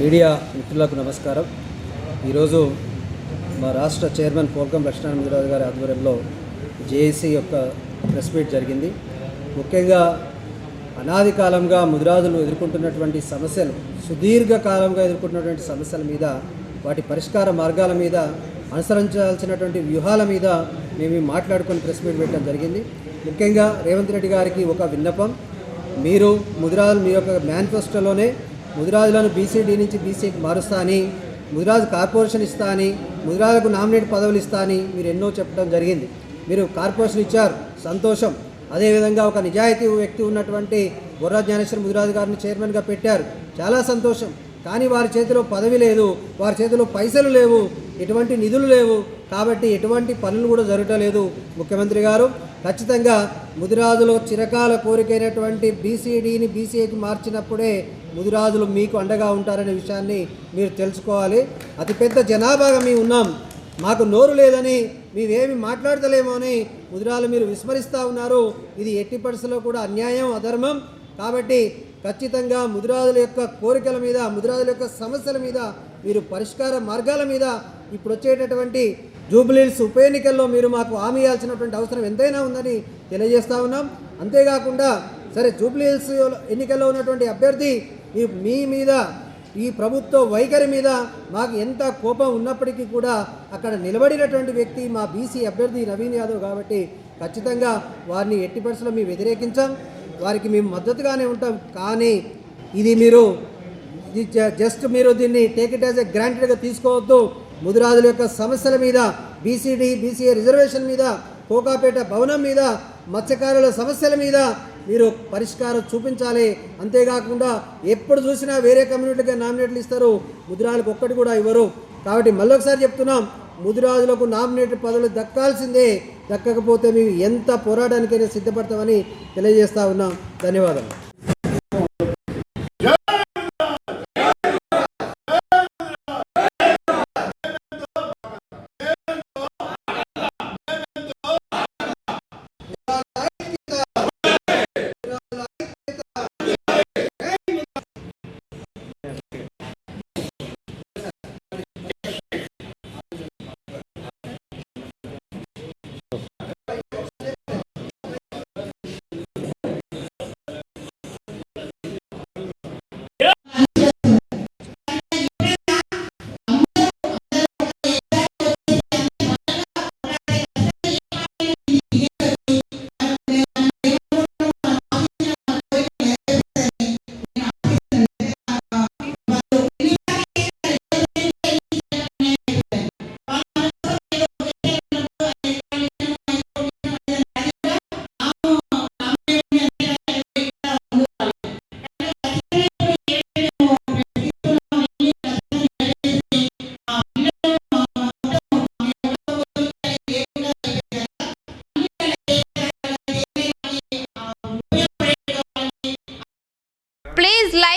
Media మిత్రులకు నమస్కారం. ఈరోజు మా రాష్ట్ర చైర్మన్ పోల్కం లక్ష్మీనారాయణరాజు గారి ఆధ్వర్యంలో జేఏసీ యొక్క ప్రెస్ మీట్ జరిగింది. ముఖ్యంగా అనాది కాలంగా ముదిరాజులు ఎదుర్కొంటున్నటువంటి సమస్యలు సుదీర్ఘ కాలంగా ఎదుర్కొంటున్నటువంటి సమస్యల మీద వాటి పరిష్కార మార్గాల మీద అనుసరించాల్సినటువంటి వ్యూహాల మీద మేము మాట్లాడుకొని ప్రెస్ మీట్ పెట్టడం జరిగింది. ముఖ్యంగా రేవంత్ రెడ్డి గారికి ఒక విన్నపం. మీరు ముదిరాజులు మీ యొక్క మేనిఫెస్టోలోనే ముదిరాజులను బీసీడీ నుంచి బీసీకి మారుస్తా అని ముదిరాజు కార్పొరేషన్ ఇస్తా అని ముదిరాజుకు నామినేట్ పదవులు ఇస్తా అని మీరు ఎన్నో చెప్పడం జరిగింది. మీరు కార్పొరేషన్ ఇచ్చారు సంతోషం. అదేవిధంగా ఒక నిజాయితీ వ్యక్తి ఉన్నటువంటి బుర్రా జ్ఞానేశ్వర ముదిరాజు గారిని చైర్మన్గా పెట్టారు. చాలా సంతోషం. కానీ వారి చేతిలో పదవి లేదు వారి చేతిలో పైసలు లేవు ఎటువంటి నిధులు లేవు. కాబట్టి ఎటువంటి పనులు కూడా జరగలేదు ముఖ్యమంత్రి గారు ఖచ్చితంగా ముదిరాజులు చిరకాల కోరికైనటువంటి బీసీడీని బీసీఏకి మార్చినప్పుడే ముదిరాజులు మీకు అండగా ఉంటారనే విషయాన్ని మీరు తెలుసుకోవాలి. అతిపెద్ద జనాభాగా మేము ఉన్నాం. మాకు నోరు లేదని మేమేమి మాట్లాడతలేమో అని ముదిరాలు మీరు విస్మరిస్తూ ఉన్నారు. ఇది ఎట్టి పరిస్థితుల్లో కూడా అన్యాయం అధర్మం. కాబట్టి ఖచ్చితంగా ముదిరాజుల యొక్క కోరికల మీద ముదిరాజుల యొక్క సమస్యల మీద మీరు పరిష్కార మార్గాల మీద ఇప్పుడు వచ్చేటటువంటి జూబ్లీల్స్ ఉప ఎన్నికల్లో మీరు మాకు హామీ ఇవ్వాల్సినటువంటి అవసరం ఎంతైనా ఉందని తెలియజేస్తా ఉన్నాం. అంతేకాకుండా సరే జూబ్లీహిల్స్ ఎన్నికల్లో ఉన్నటువంటి అభ్యర్థి మీ మీద ఈ ప్రభుత్వ వైఖరి మీద మాకు ఎంత కోపం ఉన్నప్పటికీ కూడా అక్కడ నిలబడినటువంటి వ్యక్తి మా బీసీ అభ్యర్థి నవీన్ యాదవ్ కాబట్టి ఖచ్చితంగా వారిని ఎట్టి పరిస్థితుల్లో మేము వ్యతిరేకించాం. వారికి మేము మద్దతుగానే ఉంటాం. కానీ ఇది మీరు ఇది జ- జస్ట్ మీరు దీన్ని టేక్ ఇట్ యాజ్ ఎ గ్రాంటెడ్గా తీసుకోవద్దు. ముదిరాజుల యొక్క సమస్యల మీద బీసీడీ బీసీఏ రిజర్వేషన్ మీద కోకాపేట భవనం మీద మత్స్యకారుల సమస్యల మీద మీరు పరిష్కారం చూపించాలి. అంతేకాకుండా ఎప్పుడు చూసినా వేరే కమ్యూనిటీకి నామినేట్లు ఇస్తారు. ముదిరాలకు ఒక్కటి కూడా ఇవ్వరు. కాబట్టి మళ్ళొకసారి చెప్తున్నాం ముదిరాజులకు నామినేట్ పదవులు దక్కాల్సిందే. దక్కకపోతే మేము ఎంత పోరాటానికైనా సిద్ధపడతామని తెలియజేస్తా ఉన్నాం. ధన్యవాదాలు.